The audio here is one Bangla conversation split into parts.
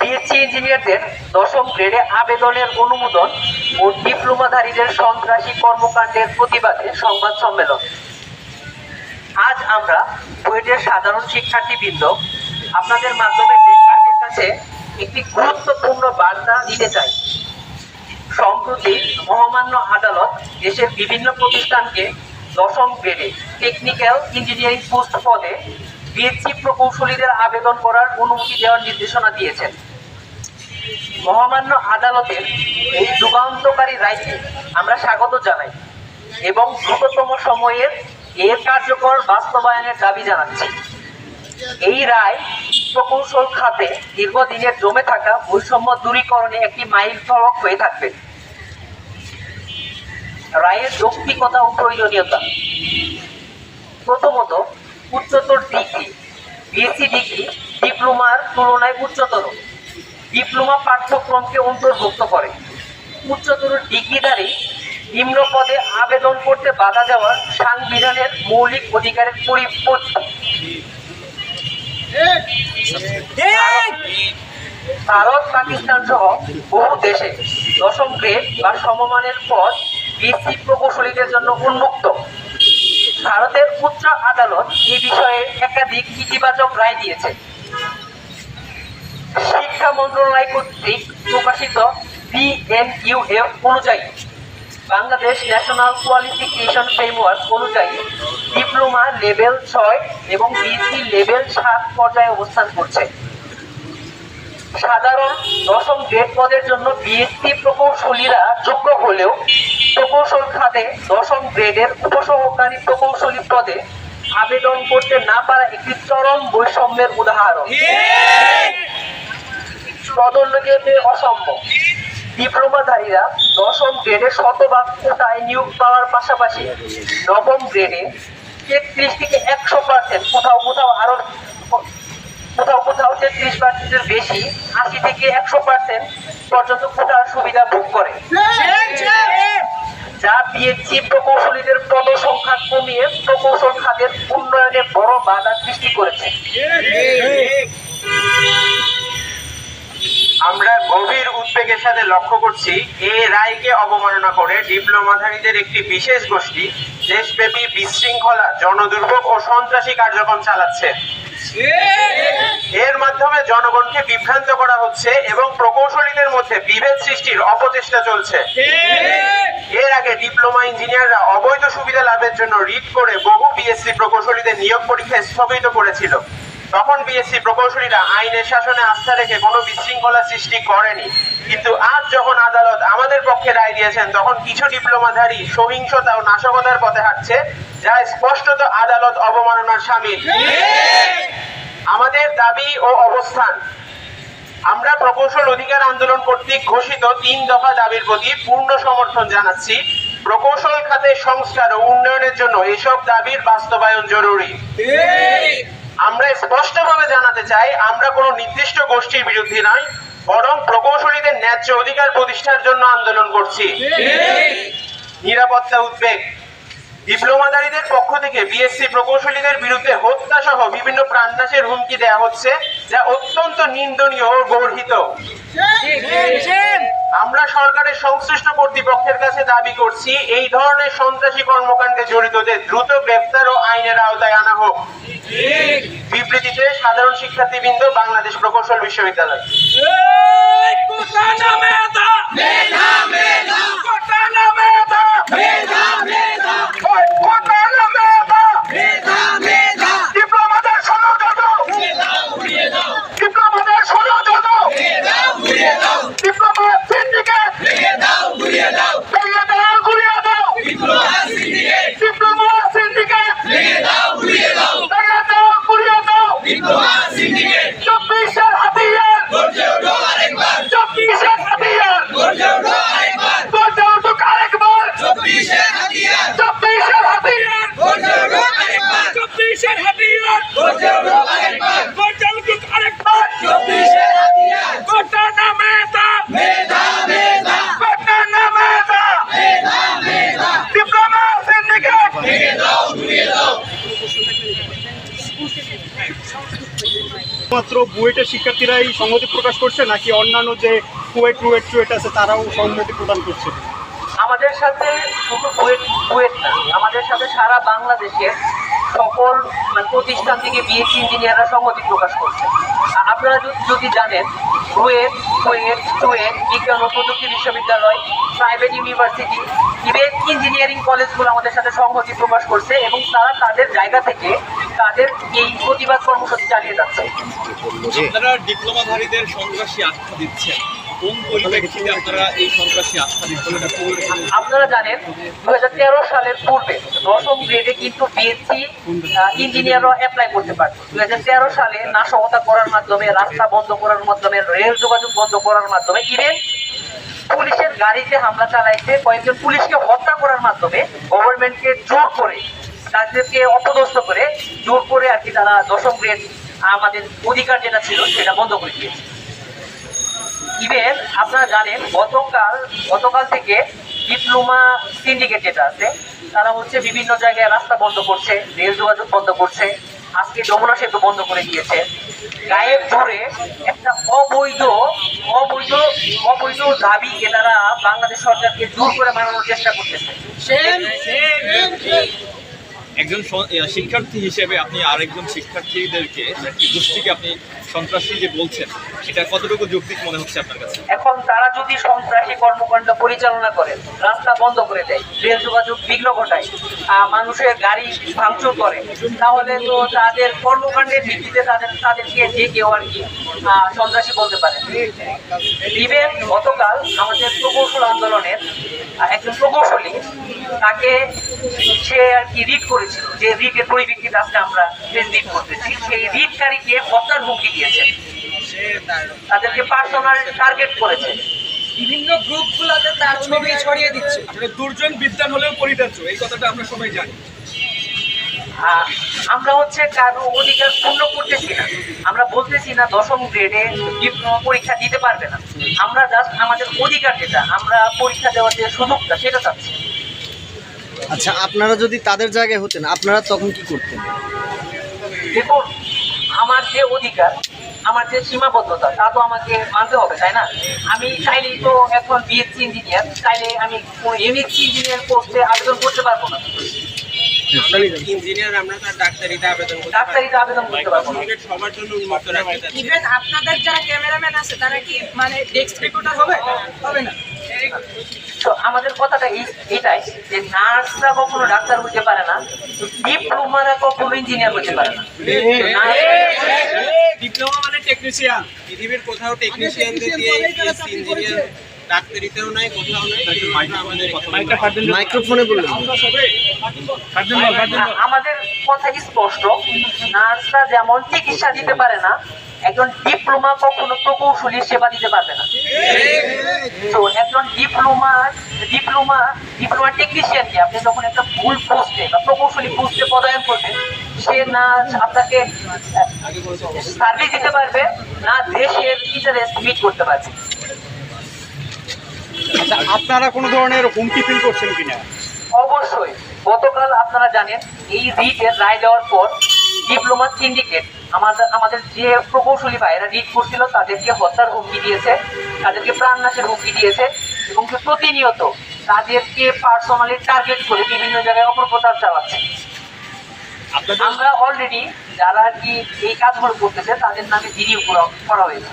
বিএসসি দশম গ্রেডে আবেদনের অনুমোদন ও ডিপ্লোমাধারীদের সন্ত্রাসী কর্মকাণ্ডের প্রতিবাদে সংবাদ সম্মেলন। আজ আমরা বুয়েটের সাধারণ শিক্ষার্থীবৃন্দ আপনাদের মাধ্যমে দেশবাসীর কাছে একটি গুরুত্বপূর্ণ বার্তা দিতে চাই। সম্প্রতি মহামান্য আদালত দেশের বিভিন্ন প্রতিষ্ঠানকে দশম গ্রেডে টেকনিক্যাল ইঞ্জিনিয়ারিং পোস্ট পদে বিএসসি প্রকৌশলীদের আবেদন করার অনুমতি দেওয়ার নির্দেশনা দিয়েছেন। মহামান্য আদালতের এই যুগান্তকারী রায়কে আমরা স্বাগত জানাই এবং দ্রুততম সময়ের এর কার্যকর বাস্তবায়নের দাবি জানাচ্ছি। এই রায় প্রকৌশল খাতে দীর্ঘদিনের জমে থাকা বৈষম্য দূরীকরণে একটি মাইল ফলক হয়ে থাকবে। রায়ের যৌক্তিকতা ও প্রয়োজনীয়তা। প্রথমত উচ্চতর ডিগ্রি বিএসসি ডিগ্রি, ডিপ্লোমার তুলনায় উচ্চতর। ডিপ্লোমা পাঠ্যক্রমকে অন্তর্ভুক্ত করে। উচ্চতর ডিগ্রিধারী নিম্ন পদে আবেদন করতে বাধা দেওয়ার সাংবিধানের মৌলিক অধিকারের পরিপন্থী। ভারত, পাকিস্তান সহ বহু দেশে দশম গ্রেড বা সমমানের পদ বিসি প্রকৌশলীদের জন্য উন্মুক্ত। ভারতের উচ্চ আদালত এই বিষয়ে একাধিক ইতিবাচক রায় দিয়েছে। শিক্ষা মন্ত্রণালয় কর্তৃক প্রকাশিত অনুযায়ী বাংলাদেশ ন্যাশনাল কোয়ালিফিকেশন ফ্রেমওয়ার্ক অনুযায়ী ডিপ্লোমা লেভেল ছয় এবং বিসি লেভেল সাত পর্যায়ে অবস্থান করছে। সাধারণ দশম গ্রেড পদের জন্য বিএসসি প্রকৌশলীরা যোগ্য হলেও প্রকৌশল খাতে দশম গ্রেডের উপসহকারী প্রকৌশলী পদে আবেদন করতে না পারা একটি চরম বৈষম্যের উদাহরণ। পদোন্নতিতে অসম্ভব। ডিপ্লোমাধারীরা দশম গ্রেডে শতভাগ কোটায় নিয়োগ পাওয়ার পাশাপাশি নবম গ্রেডে তেত্রিশ থেকে একশো পার্সেন্ট কোথাও কোথাও আরও কোথাও কোথাও তেত্রিশ পার্সেন্টের বেশি, আশি থেকে একশো পার্সেন্ট পর্যন্ত সুবিধা ভোগ করে। যা বিএসসি প্রকৌশলীদের পদ সংখ্যা কমিয়ে প্রকৌশল খাতের উন্নয়নে বড় বাধা সৃষ্টি করেছে। আমরা গভীর উদ্বেগের সাথে লক্ষ্য করছি এই রায়কে অবমাননা করে ডিপ্লোমাধারীদের একটি বিশেষ গোষ্ঠী দেশব্যাপী বিশৃঙ্খলা, জনদুর্ভোগ ও সন্ত্রাসী কার্যক্রম চালাচ্ছে। এর মাধ্যমে জনগণকে বিভ্রান্ত করা হচ্ছে এবং প্রকৌশলীদের মধ্যে বিভেদ সৃষ্টির অপচেষ্টা চলছে। এর আগে ডিপ্লোমা ইঞ্জিনিয়াররা অবৈধ সুবিধা লাভের জন্য রিট করে বহু বিএসসি প্রকৌশলীদের নিয়োগ পরীক্ষা স্থগিত করেছিল। তখন বিএসসি প্রকৌশলীরা আইনের শাসনে আস্থা রেখে কোনো বিশৃঙ্খলা সৃষ্টি করেনি। কিন্তু আজ যখন আদালত আমাদের পক্ষে রায় দিয়েছেন, তখন কিছু ডিপ্লোমাধারী সহিংসতা ও নাশকতার পথে হাঁটছে, যা স্পষ্টত আদালত অবমাননার সামিল। আমাদের দাবি ও অবস্থান, আমরা প্রকৌশল অধিকার আন্দোলন কর্তৃক ঘোষিত তিন দফা দাবির প্রতি পূর্ণ সমর্থন জানাচ্ছি। প্রকৌশল খাতে সংস্কার ও উন্নয়নের জন্য এসব দাবির বাস্তবায়ন জরুরি। আমরা স্পষ্টভাবে জানাতে চাই, আমরা কোনো নির্দিষ্ট গোষ্ঠীর বিরুদ্ধে নয়, বরং প্রকৌশলীদের ন্যায্য অধিকার প্রতিষ্ঠার জন্য আন্দোলন করছি। নিরাপত্তা উদ্বেগ। ডিপ্লোমাধারীদের পক্ষ থেকে বিএসসি প্রকৌশলীদের বিরুদ্ধে হত্যা সহ বিভিন্ন প্রাণনাশের হুমকি দেওয়া হচ্ছে, যা অত্যন্ত নিন্দনীয় ও গর্হিত। আমরা সরকারের সংশ্লিষ্ট কর্তৃপক্ষের কাছে দাবি করছি, এই ধরনের সন্ত্রাসী কর্মকাণ্ডে জড়িতদের দ্রুত গ্রেপ্তার ও আইনের আওতায় আনা হোক। বিবৃতিতে সাধারণ শিক্ষার্থীবৃন্দ বাংলাদেশ প্রকৌশল বিশ্ববিদ্যালয়। মাত্র বুয়েটের শিক্ষার্থীরাই সংহতি প্রকাশ করছে, নাকি অন্যান্য যে কুয়েট, রুয়েট টুয়েট আছে, তারাও সম্মতি প্রদান করছে? আমাদের সাথে শুধু কুয়েট কুয়েট না, আমাদের সাথে সারা বাংলাদেশের সকল মানে প্রতিষ্ঠান থেকে বিএসসি ইঞ্জিনিয়াররা সংহতি প্রকাশ করছে। আপনারা যদি- জানেন কুয়েট কুয়েট কুয়েট বিজ্ঞান ও প্রযুক্তি বিশ্ববিদ্যালয় প্রাইভেট ইউনিভার্সিটি ইভেন ইঞ্জিনিয়ারিং কলেজগুলো আমাদের সাথে সংহতি প্রকাশ করছে এবং তারা তাদের জায়গা থেকে তাদের এই প্রতিবাদ কর্মসূচি চালিয়ে যাচ্ছে। আপনারা ডিপ্লোমাধারীদের সন্ত্রাসী আখ্যা দিচ্ছেন। আপনারা জানেন দু সালের পূর্বে দশম গ্রেডে কিন্তু বিএসসি ইঞ্জিনিয়াররা অ্যাপ্লাই করতে পারত। দু সালে নাশকতা করার মাধ্যমে, রাস্তা বন্ধ করার মাধ্যমে, রেল যোগাযোগ বন্ধ করার মাধ্যমে ইভেন পুলিশের গাড়িতে হামলা চালাইতে কয়েকজন পুলিশকে হত্যা করার মাধ্যমে গভর্নমেন্টকে জোর করে তাদেরকে অপদস্থ করে, জোর করে আর কি তারা দশম গ্রেড, আমাদের অধিকার যেটা ছিল, সেটা বন্ধ করে দিয়েছে। ইভেন আপনারা জানেন, গতকাল গতকাল থেকে ডিপ্লোমা সিন্ডিকেট যেটা আছে, তারা হচ্ছে বিভিন্ন জায়গায় রাস্তা বন্ধ করছে, রেল যোগাযোগ বন্ধ করছে, আজকে যমুনা সেতু বন্ধ করে দিয়েছে। গায়ের জোরে একটা অবৈধ অবৈধ অবৈধ দাবি এনারা বাংলাদেশ সরকারকে দূর করে মানানোর চেষ্টা করতেছে। একজন শিক্ষার্থী হিসেবে আপনি আরেকজন শিক্ষার্থীদেরকে গোষ্ঠীকে আপনি সন্ত্রাসী যে বলছেন, এটা কতটুকু যৌক্তিক মনে হচ্ছে আপনার কাছে? এখন তারা যদি সন্ত্রাসী কর্মকাণ্ড পরিচালনা করে, রাস্তা বন্ধ করে দেয়, রেল যোগাযোগ বিঘ্ন ঘটায় মানুষের গাড়ি ভাঙচুর করে, তাহলে তো তাদের কর্মকাণ্ডের ভিত্তিতে তাদের, তাদেরকে যে কেউ আর কি সন্ত্রাসী বলতে পারে। ইভেন গতকাল আমাদের প্রকৌশল আন্দোলনের একজন প্রকৌশলী তাকে সে আর কি রিড করেছিল? যে রিটের পরিপ্রেক্ষিতে আজকে আমরা রিড করতেছি। সেই রিডকারীকে হত্যার হুমকি দিয়েছে। তাদেরকে পার্সোনাল টার্গেট করেছে। বিভিন্ন গ্রুপগুলোতে তার ছবি ছড়িয়ে দিচ্ছে। আসলে দুর্জন বিদ্যান হলেও পরিত্যাজ্য এই কথাটা আমরা সবাই জানি। আমরা হচ্ছে কারও অধিকার পূর্ণ করতেছি না। আমরা বলতেছি না দশম গ্রেডে পরীক্ষা দিতে পারবে না। আমরা জাস্ট আমাদের অধিকার যেটা আমরা পরীক্ষা দেওয়ার যে সুযোগটা সেটা চাচ্ছি। আচ্ছা আপনারা যদি তাদের জায়গায় হতেন আপনারা তখন কি করতেন? দেখুন আমার যে অধিকার আমার যে সীমাবদ্ধতা তা তো আমাকে মানতে হবে তাই না? আমি চাইলেই তো এখন বিএসসি ইঞ্জিনিয়ার চাইলে আমি কোনো এমএসসি ইঞ্জিনিয়ার পোস্টে আবেদন করতে পারব না। ইঞ্জিনিয়ার আমরা ডাক্তারিতে আবেদন ডাক্তারিতে আবেদন করতে পারব না। সার্টিফিকেট সবার জন্য উন্মুক্ত রাখতে চাচ্ছি। ইভেন আপনাদের যারা ক্যামেরাম্যান আছে তারা কি মানে ডেস্ক রেকর্ডার হবে? হবে না। আমাদের কথাটা এটাই যে নার্সরা কখনো ডাক্তার হতে পারে না ডিপ্লোমারা কখনো ইঞ্জিনিয়ার হতে পারে না। ডিপ্লোমা মানে টেকনিশিয়ান পৃথিবীর কোথাও টেকনিশিয়ানদের দিয়ে ইঞ্জিনিয়ার ডাক্তারিতেও নাই কোথাও নাই শুধুমাত্র আমাদের এখানে। মাইক্রোফোনে বললেন আমাদের কথা স্পষ্ট। নার্সরা যেমন চিকিৎসা দিতে পারে না একজন ডিপ্লোমা কখনো প্রকৌশলী সেবা দিতে পারবে না। তো একজন ডিপ্লোমা ডিপ্লোমা ডিপ্লোমা টেকনিশিয়ানকে আপনি যখন একটা ভুল পোস্টে বা প্রকৌশলী পোস্টে পদায়ন করবেন সে না আপনাকে সার্ভিস দিতে পারবে না দেশের ইন্টারেস্ট মিট করতে পারবে। আচ্ছা আপনারা কোনো ধরনের হুমকি ফিল করছেন কিনা? অবশ্যই। গতকাল আপনারা জানেন এই রিটের রায় দেওয়ার পর ডিপ্লোমা সিন্ডিকেট। আমাদের আমাদের যে প্রকৌশলী ভাইয়েরা রিট করছিল তাদেরকে হত্যার হুমকি দিয়েছে তাদেরকে প্রাণনাশের হুমকি দিয়েছে এবং প্রতিনিয়ত তাদেরকে পার্সোনালি টার্গেট করে বিভিন্ন জায়গায় অপপ্রচার চালাচ্ছে। আমরা অলরেডি যারা কি এই কাজগুলো করতেছে তাদের নামে জিডিও করা হয়েছে।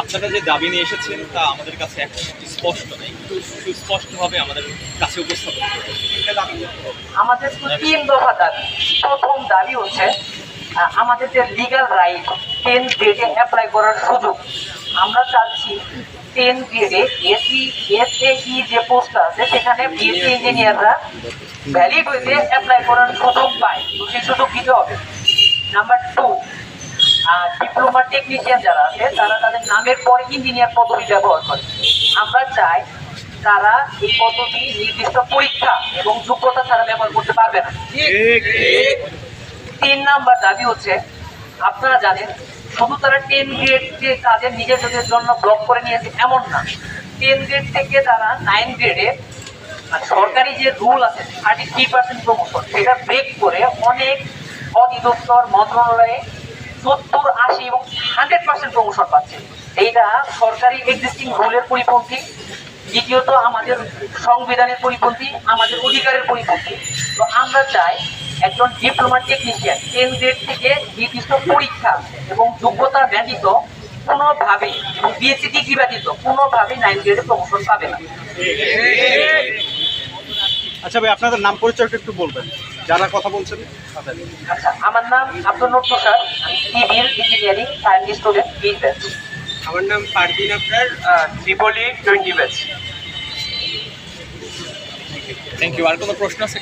আপনারা যে দাবি নিয়ে এসেছেন তা আমাদের কাছে এখন স্পষ্ট নেই। একটু সুস্পষ্টভাবে আমাদের কাছে উপস্থাপন করুন। এটা দাবি করতে হবে। আমাদের তিন দফা দাবি। প্রথম দাবি হচ্ছে আমাদের যে লিগাল রাইট টেন গ্রেডে অ্যাপ্লাই করার সুযোগ। আমরা চাচ্ছি টেন গ্রেডে এসি এসএই যে পোস্ট আছে সেখানে বিএসসি ইঞ্জিনিয়াররা ভ্যালিড হইতে অ্যাপ্লাই করার সুযোগ পায়। তো সেই সুযোগ দিতে হবে। নাম্বার টু ডিপ্লোমা টেকনিশিয়ান যারা আছে, তারা তাদের নামের পরে ইঞ্জিনিয়ার পদবি ব্যবহার করে। আমরা চাই তারা এই পদবি নির্দিষ্ট পরীক্ষা এবং যোগ্যতা ছাড়া ব্যবহার করতে পারবে না। তিন নাম্বার দাবি হচ্ছে, আপনারা জানেন, শুধু তারা টেন গ্রেড যে তাদের নিজেদের জন্য ব্লক করে নিয়েছে এমন না। টেন গ্রেড থেকে তারা নাইন গ্রেডে সরকারি যে রুল আছে থার্টি থ্রি পার্সেন্ট প্রমোশন সেটা ব্রেক করে অনেক অধিদপ্তর, মন্ত্রণালয়ে সত্তর, আশি এবং হান্ড্রেড পার্সেন্ট প্রমোশন পাচ্ছে। এইটা সরকারি এক্সিস্টিং রুলের পরিপন্থী, দ্বিতীয়ত আমাদের সংবিধানের পরিপন্থী, আমাদের অধিকারের পরিপন্থী। তো আমরা চাই একজন ডিপ্লোমা টেকনিশিয়ান গ্রেড থেকে নির্দিষ্ট পরীক্ষা এবং যোগ্যতা ব্যতীত, কোনোভাবে, এবং বিএসসি ডিগ্রি ব্যতীত, কোনোভাবে নাইন গ্রেডে প্রমোশন পাবে না। আচ্ছা ভাই, আপনাদের নাম পরিচয়টা একটু বলবেন। যারা কথা বলছেন আচ্ছা আমার নাম Abdul Nur Sarkar civil engineering science student B batch আমার নাম পারভিন আফরার ত্রিপলি টোয়েন্টি ব্যাচ থ্যাংক ইউ আর কোনো প্রশ্ন আছে?